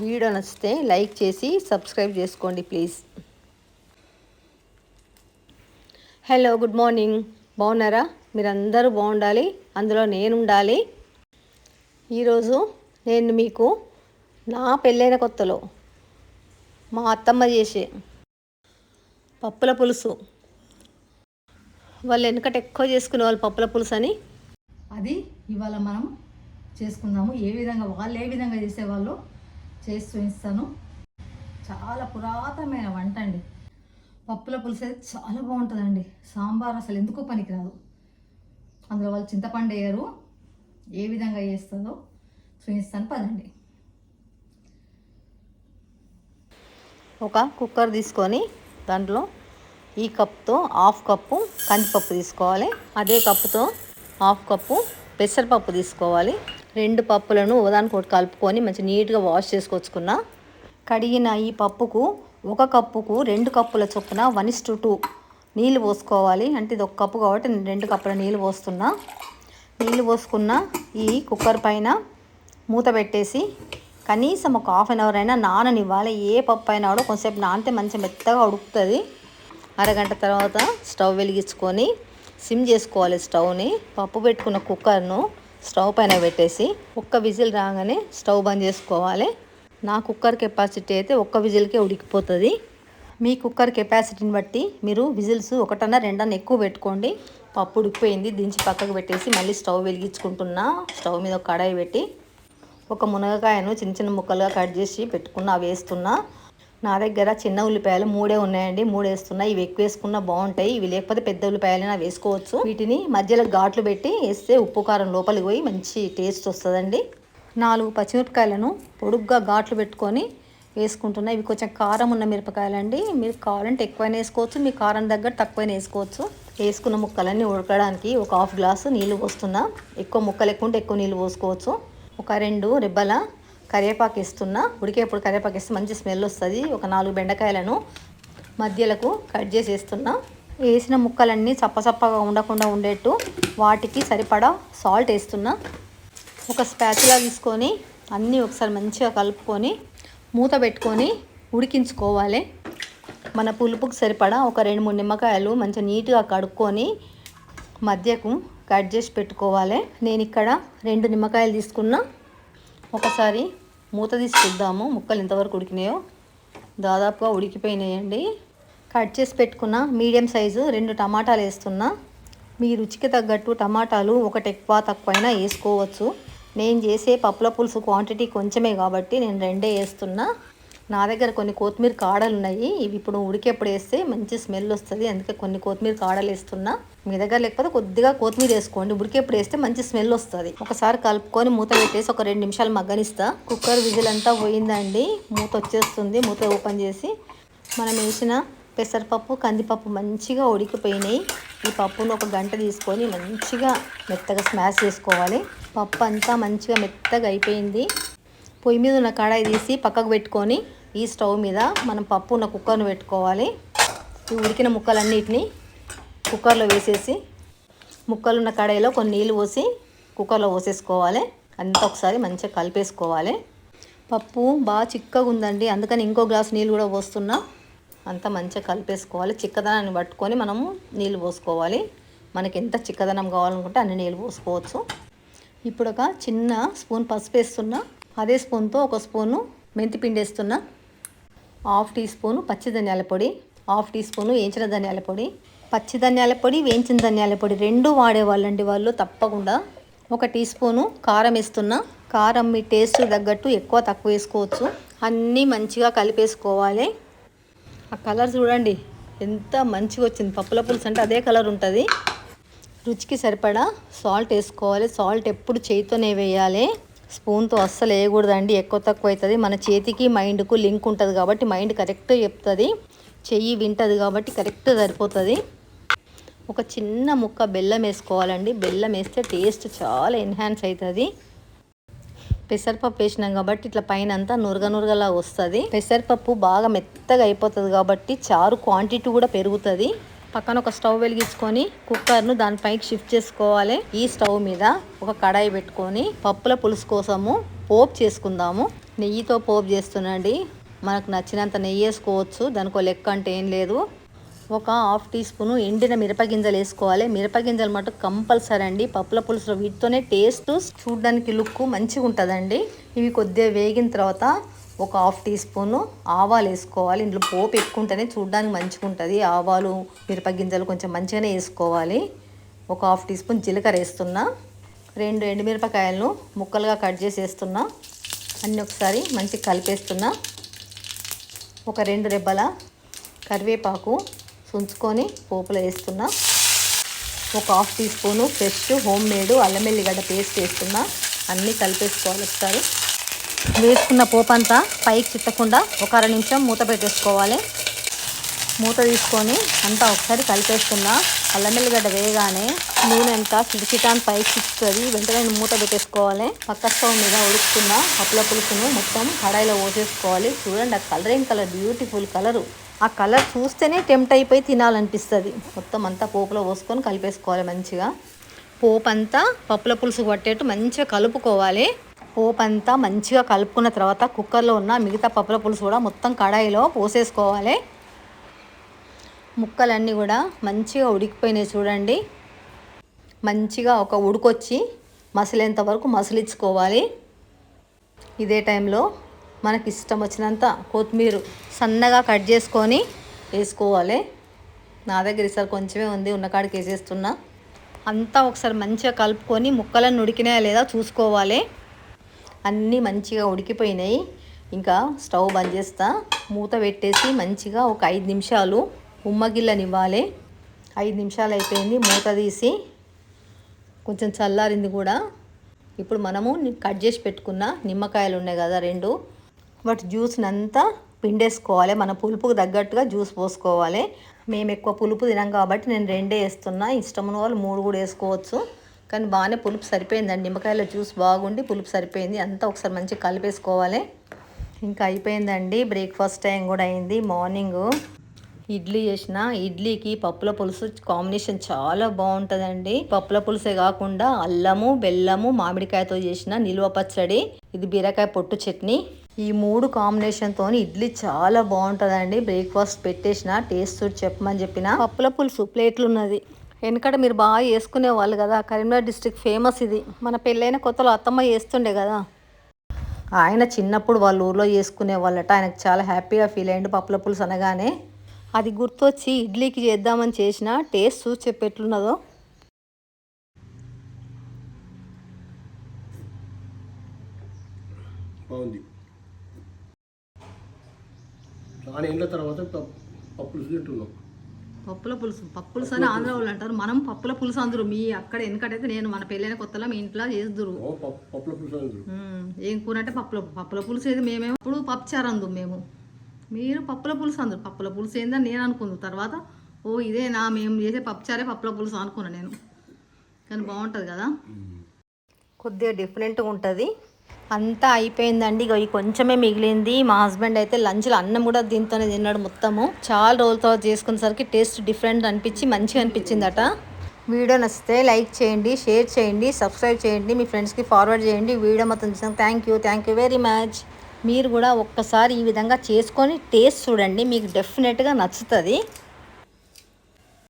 Video నచ్చితే like చేసి subscribe చేసుకోండి ప్లీజ్. హలో గుడ్ మార్నింగ్ బాగున్నారా? మీరందరూ బాగుండాలి అందులో నేను ఉండాలి ఈరోజు నేను మీకు నా పెళ్ళైన కొత్తలో మా అత్తమ్మ చేసే పప్పుల పులుసు. వాళ్ళు వెనకట ఎక్కువ చేసుకునే వాళ్ళు పప్పుల పులుసు అని. అది ఇవాళ మనం చేసుకుందాము. ఏ విధంగా వాళ్ళు ఏ విధంగా చేసేవాళ్ళు? చేసి చూపిస్తాను చాలా పురాతనమైన వంట అండి. పప్పుల పులుసు అయితే చాలా బాగుంటుందండి. సాంబార్ అసలు ఎందుకో పనికిరాదు. అందులో వాళ్ళు చింతపండు వేయరు. ఏ విధంగా చేస్తుందో చూపిస్తాను. పదండి. ఒక కుక్కర్ తీసుకొని దాంట్లో ఈ కప్తో హాఫ్ కప్పు కందిపప్పు తీసుకోవాలి. అదే కప్పుతో హాఫ్ కప్పు పెసరపప్పు తీసుకోవాలి. రెండు పప్పులను ఒకదానికి ఒకటి కలుపుకొని మంచి నీట్గా వాష్ చేసుకొచ్చుకున్న. కడిగిన ఈ పప్పుకు ఒక కప్పుకు రెండు కప్పుల చొప్పున వన్ ఇస్ టు టూ నీళ్ళు పోసుకోవాలి. అంటే ఇది ఒక కప్పు కాబట్టి నేను రెండు కప్పుల నీళ్ళు పోస్తున్నా. నీళ్ళు పోసుకున్న ఈ కుక్కర్ పైన మూత పెట్టేసి కనీసం ఒక హాఫ్ అన్ అవర్ అయినా నాననివ్వాలి. ఏ పప్పు అయినా కూడా కొంచెంసేపు నానితే మంచి మెత్తగా ఉడుకుతుంది. అరగంట తర్వాత స్టవ్ వెలిగించుకొని సిమ్ చేసుకోవాలి స్టవ్ని. పప్పు పెట్టుకున్న కుక్కర్ను స్టవ్ పైన పెట్టేసి ఒక్క విజిల్ రాగానే స్టవ్ బంద్ చేసుకోవాలి. నా కుక్కర్ కెపాసిటీ అయితే ఒక్క విజిల్కే ఉడికిపోతుంది. మీ కుక్కర్ కెపాసిటీని బట్టి మీరు విజిల్స్ ఒకటన్నా రెండన్నా ఎక్కువ పెట్టుకోండి. పప్పు ఉడికిపోయింది దించి పక్కకు పెట్టేసి మళ్ళీ స్టవ్ వెలిగించుకుంటున్నా. స్టవ్ మీద ఒక కడాయి పెట్టి ఒక మునగకాయను చిన్న చిన్న ముక్కలుగా కట్ చేసి పెట్టుకున్న అవి వేస్తున్నా. నా దగ్గర చిన్న ఉల్లిపాయలు మూడే ఉన్నాయండి. మూడు వేస్తున్నా ఇవి ఎక్కువ వేసుకున్నా బాగుంటాయి. ఇవి లేకపోతే పెద్ద ఉల్లిపాయలైనా వేసుకోవచ్చు. వీటిని మధ్యలో ఘాట్లు పెట్టి వేస్తే ఉప్పు కారం లోపలికి పోయి మంచి టేస్ట్ వస్తుందండి. నాలుగు పచ్చిమిరపకాయలను పొడుగ్గా ఘాట్లు పెట్టుకొని వేసుకుంటున్నా. ఇవి కొంచెం కారం ఉన్న మిరపకాయలండి. మీరు కావాలంటే ఎక్కువైనా వేసుకోవచ్చు మీ కారం దగ్గర తక్కువైనా వేసుకోవచ్చు. వేసుకున్న ముక్కలన్నీ ఉడకడానికి ఒక హాఫ్ గ్లాసు నీళ్ళు పోస్తున్నా. ఎక్కువ ముక్కలు ఎక్కువ ఉంటే ఎక్కువ నీళ్ళు పోసుకోవచ్చు. ఒక రెండు రెబ్బల కరివేపాకు ఇస్తున్నా ఉడికేప్పుడు కరివేపాకు ఇస్తే మంచి స్మెల్ వస్తుంది. ఒక నాలుగు బెండకాయలను మధ్యలకు కట్ చేసేస్తున్నా వేసిన ముక్కలన్నీ చప్పచప్పగా ఉండకుండా ఉండేట్టు వాటికి సరిపడా సాల్ట్ వేస్తున్నా. ఒక స్పాచులా తీసుకొని అన్నీ ఒకసారి మంచిగా కలుపుకొని మూత పెట్టుకొని ఉడికించుకోవాలి. మన పులుపుకి సరిపడా ఒక రెండు మూడు నిమ్మకాయలు మంచిగా నీట్గా కడుక్కొని మధ్యకు కట్ చేసి పెట్టుకోవాలి. నేను ఇక్కడ రెండు నిమ్మకాయలు తీసుకున్నా. ఒకసారి మూత తీసి చూద్దాము. ముక్కలు ఎంతవరకు ఉడికినాయో. దాదాపుగా ఉడికిపోయినాయండి. కట్ చేసి పెట్టుకున్న మీడియం సైజు రెండు టమాటాలు వేస్తున్నా. మీ రుచికి తగ్గట్టు టమాటాలు ఒకటి ఎక్కువ తక్కువైనా వేసుకోవచ్చు. నేను చేసే పప్పుల పులుసు క్వాంటిటీ కొంచెమే కాబట్టి నేను రెండే వేస్తున్నా. నా దగ్గర కొన్ని కొత్తిమీర కాడలు ఉన్నాయి ఇవి ఇప్పుడు ఉడికేప్పుడు వేస్తే మంచి స్మెల్ వస్తుంది. అందుకే కొన్ని కొత్తిమీర కాడలు వేస్తున్నా. మీ దగ్గర లేకపోతే కొద్దిగా కొత్తిమీర వేసుకోండి. ఉడికేప్పుడు వేస్తే మంచి స్మెల్ వస్తుంది. ఒకసారి కలుపుకొని మూత పెట్టేసి ఒక రెండు నిమిషాలు మగ్గనిస్తా. కుక్కర్ విజిల్ అంతా పోయిందండి. మూత వచ్చేస్తుంది. మూత ఓపెన్ చేసి మనం వేసిన పెసరపప్పు కందిపప్పు మంచిగా ఉడికిపోయినాయి. ఈ పప్పును ఒక గంట తీసుకొని మంచిగా మెత్తగా స్మాష్ చేసుకోవాలి. పప్పు అంతా మంచిగా మెత్తగా అయిపోయింది. పొయ్యి మీద ఉన్న కడాయి తీసి పక్కకు పెట్టుకొని ఈ స్టవ్ మీద మనం పప్పు ఉన్న కుక్కర్ను పెట్టుకోవాలి. ఈ ఉడికిన ముక్కలన్నిటిని కుక్కర్లో వేసేసి ముక్కలున్న కడాయిలో కొన్ని నీళ్ళు పోసి కుక్కర్లో పోసేసుకోవాలి. అంతా ఒకసారి మంచిగా కలిపేసుకోవాలి. పప్పు బాగా చిక్కగా ఉందండి. అందుకని ఇంకో గ్లాస్ నీళ్ళు కూడా పోస్తున్నా. అంతా మంచిగా కలిపేసుకోవాలి. చిక్కదనాన్ని పట్టుకొని మనము నీళ్ళు పోసుకోవాలి. మనకి ఎంత చిక్కదనం కావాలనుకుంటే అన్ని నీళ్ళు పోసుకోవచ్చు. ఇప్పుడు ఒక చిన్న స్పూన్ పసుపు వేస్తున్నా. అదే స్పూన్తో ఒక స్పూను మెంతి పిండి వేస్తున్నా. హాఫ్ టీ స్పూను పచ్చి ధనియాల పొడి హాఫ్ టీ స్పూను వేయించిన ధనియాల పొడి. పచ్చి ధనియాల పొడి వేయించిన ధనియాల పొడి రెండు వాడేవాళ్ళండి వాళ్ళు తప్పకుండా. ఒక టీ స్పూను కారం వేస్తున్నా. కారం మీ టేస్ట్ తగ్గట్టు ఎక్కువ తక్కువ వేసుకోవచ్చు. అన్నీ మంచిగా కలిపేసుకోవాలి. ఆ కలర్ చూడండి ఎంత మంచిగా వచ్చింది. పప్పుల పులుసు అంటే అదే కలర్ ఉంటుంది. రుచికి సరిపడా సాల్ట్ వేసుకోవాలి. సాల్ట్ ఎప్పుడు చేయితోనే వేయాలి. స్పూన్తో అస్సలు వేయకూడదండి. ఎక్కువ తక్కువ అవుతుంది మన చేతికి మైండ్కు లింక్ ఉంటుంది కాబట్టి మైండ్ కరెక్ట్ చెప్తుంది. చెయ్యి వింటుంది కాబట్టి కరెక్ట్ సరిపోతుంది. ఒక చిన్న ముక్క బెల్లం వేసుకోవాలండి. బెల్లం వేస్తే టేస్ట్ చాలా ఎన్హాన్స్ అవుతుంది పెసరపప్పు వేసినాం కాబట్టి ఇట్లా పైన అంతా నురగ నురగలా వస్తుంది. పెసరపప్పు బాగా మెత్తగా అయిపోతుంది కాబట్టి చారు క్వాంటిటీ కూడా పెరుగుతుంది. పక్కన ఒక స్టవ్ వెలిగించుకొని కుక్కర్ను దానిపైకి షిఫ్ట్ చేసుకోవాలి. ఈ స్టవ్ మీద ఒక కడాయి పెట్టుకొని పప్పుల పులుసు కోసము పోపు చేసుకుందాము. నెయ్యితో పోపు చేస్తున్నాండి మనకు నచ్చినంత నెయ్యి వేసుకోవచ్చు. దానికో లెక్క అంటే ఏం లేదు. ఒక హాఫ్ టీ స్పూన్ ఎండిన మిరపగింజలు వేసుకోవాలి. మిరపగింజలు మటుకు కంపల్సరీ అండి. పప్పుల పులుసులో వీటితోనే టేస్ట్ చూడడానికి లుక్ మంచిగా ఉంటుందండి ఇవి కొద్దిగా వేగిన తర్వాత ఒక హాఫ్ టీ స్పూను ఆవాలు వేసుకోవాలి. ఇందులో పోపు ఎక్కువ ఉంటేనే చూడడానికి మంచిగా ఉంటుంది ఆవాలు మిరపగింజలు కొంచెం మంచిగానే వేసుకోవాలి. ఒక హాఫ్ టీ స్పూన్ జీలకర్ర వేస్తున్నా. రెండు ఎండుమిరపకాయలను ముక్కలుగా కట్ చేసి వేస్తున్నా. అన్నీ ఒకసారి మంచిగా కలిపేస్తున్నా. ఒక రెండు రెబ్బల కరివేపాకు సుంచుకొని పోపులో వేస్తున్నా. ఒక half tea spoon fresh home made అల్లం వెల్లిగడ్డ పేస్ట్ వేస్తున్నా. అన్నీ కలిపేసుకోవాలి ఒకసారి. వేసుకున్న పోపు అంతా పైకి చిత్తకుండా ఒక అర నిమిషం మూత పెట్టేసుకోవాలి. మూత తీసుకొని అంతా ఒకసారి కలిపేస్తున్నా అల్లం వెల్లిగడ్డ వేయగానే నూనె అంతా చిటిచిటాన్ పైకి చిక్కుతుంది. వెంటనే మూత పెట్టేసుకోవాలి. పక్క స్టవ్ మీద ఉడుకుతున్న పప్పుల పులుసును మొత్తం కడాయిలో పోసేసుకోవాలి. చూడండి ఆ కలర్ ఏం కలర్ బ్యూటిఫుల్ కలరు. ఆ కలర్ చూస్తేనే టెంప్ట్ అయిపోయి తినాలనిపిస్తుంది. మొత్తం అంతా పోపులో పోసుకొని కలిపేసుకోవాలి మంచిగా. పోపు అంతా పప్పుల పులుసు పట్టేట్టు మంచిగా కలుపుకోవాలి. పోపు అంతా మంచిగా కలుపుకున్న తర్వాత కుక్కర్లో ఉన్న మిగతా పప్పుల పులుసు కూడా మొత్తం కడాయిలో పోసేసుకోవాలి. ముక్కలన్నీ కూడా మంచిగా ఉడికిపోయినాయి చూడండి. మంచిగా ఒక ఉడికొచ్చి మసలేంత వరకు మసలించుకోవాలి. ఇదే టైంలో మనకి ఇష్టం వచ్చినంత కొత్తిమీర సన్నగా కట్ చేసుకొని వేసుకోవాలి. నా దగ్గర ఈసారి కొంచెమే ఉంది ఉన్న కాడికి వేసేస్తున్నా. అంతా ఒకసారి మంచిగా కలుపుకొని ముక్కలను ఉడికినాయా లేదా చూసుకోవాలి. అన్నీ మంచిగా ఉడికిపోయినాయి. ఇంకా స్టవ్ బంద్ చేస్తా. మూత పెట్టేసి మంచిగా ఒక ఐదు నిమిషాలు ఉమ్మగిల్లనివ్వాలి. ఐదు నిమిషాలు అయిపోయింది మూత తీసి. కొంచెం చల్లారింది కూడా. ఇప్పుడు మనము కట్ చేసి పెట్టుకున్న నిమ్మకాయలు ఉన్నాయి కదా రెండు. వాటి జ్యూస్ని అంతా పిండేసుకోవాలి. మన పులుపుకు తగ్గట్టుగా జ్యూస్ పోసుకోవాలి. మేము ఎక్కువ పులుపు తినాం కాబట్టి నేను రెండే వేస్తున్నా. ఇష్టం ఉన్న వాళ్ళు మూడు కూడా వేసుకోవచ్చు. కానీ బాగానే పులుపు సరిపోయిందండి. నిమ్మకాయల జ్యూస్ బాగుండి పులుపు సరిపోయింది. అంతా ఒకసారి మంచిగా కలిపేసుకోవాలి. ఇంకా అయిపోయిందండి. బ్రేక్ఫాస్ట్ టైం కూడా అయింది. మార్నింగ్ ఇడ్లీ చేసిన. ఇడ్లీకి పప్పుల పులుసు కాంబినేషన్ చాలా బాగుంటుందండి. పప్పుల పులుసే కాకుండా అల్లము బెల్లము మామిడికాయతో చేసిన నిల్వ పచ్చడి ఇది బీరకాయ పొట్టు చట్నీ. ఈ మూడు కాంబినేషన్తో ఇడ్లీ చాలా బాగుంటుందండి. బ్రేక్ఫాస్ట్ పెట్టేసిన టేస్ట్ చూసి చెప్పమని చెప్పిన. పప్పుల పులుసు ప్లేట్లు ఉన్నది. వెనకట మీరు బాగా చేసుకునే వాళ్ళు కదా. కరీంనగర్ డిస్ట్రిక్ట్ ఫేమస్ ఇది. మన పెళ్ళైన కొత్తలో అత్తమ్మ చేస్తుండే కదా. ఆయన చిన్నప్పుడు వాళ్ళ ఊర్లో చేసుకునే వాళ్ళట. ఆయనకు చాలా హ్యాపీగా ఫీల్ అయ్యిండు పప్పుల పులుసు అనగానే. అది గుర్తొచ్చి ఇడ్లీకి చేద్దామని చేసిన టేస్ట్ చూసి చెప్పెట్లున్నదో. బాగుంది. చాలా ఏళ్ళ తర్వాత పప్- పప్పులు తింటున్నాం. పప్పుల పులుసు. పప్పులుసు అని ఆంధ్ర వాళ్ళు అంటారు. మనం పప్పుల పులుసు అందరు. మీ అక్కడ ఎందుకంటే నేను మన పెళ్ళైన కొత్తలో మీ ఇంట్లో చేస్తురు ఓ పప్పు పప్పుల పులుసు అందరు. మ్మ్. ఏం కూర అంటే పప్పుల పప్పుల పులుసు ఏది? మేమేమో ఇప్పుడు పప్పుచారు అందు మేము. మీరు పప్పుల పులుసు అందరు. పప్పుల పులుసు ఏందని నేను అనుకుంది. తర్వాత ఓ ఇదేనా? మేము చేసే పప్పుచారే పప్పుల పులుసు అనుకున్నా నేను. కానీ బాగుంటుంది కదా? కొద్దిగా డిఫరెంట్గా ఉంటుంది. అంతా అయిపోయిందండి. ఇక కొంచెమే మిగిలింది. మా హస్బెండ్ అయితే లంచ్లో అన్నం కూడా దీంతోనే తిన్నాడు మొత్తము. చాలా రోజులతో చేసుకునేసరికి టేస్ట్ డిఫరెంట్ అనిపించి మంచిగా అనిపించిందట. వీడియో నచ్చితే లైక్ చేయండి షేర్ చేయండి సబ్స్క్రైబ్ చేయండి మీ ఫ్రెండ్స్కి ఫార్వర్డ్ చేయండి. వీడియో మొత్తం చూసాం thank you thank you very much. మీరు కూడా ఒక్కసారి ఈ విధంగా చేసుకొని టేస్ట్ చూడండి. మీకు డెఫినెట్గా నచ్చుతుంది.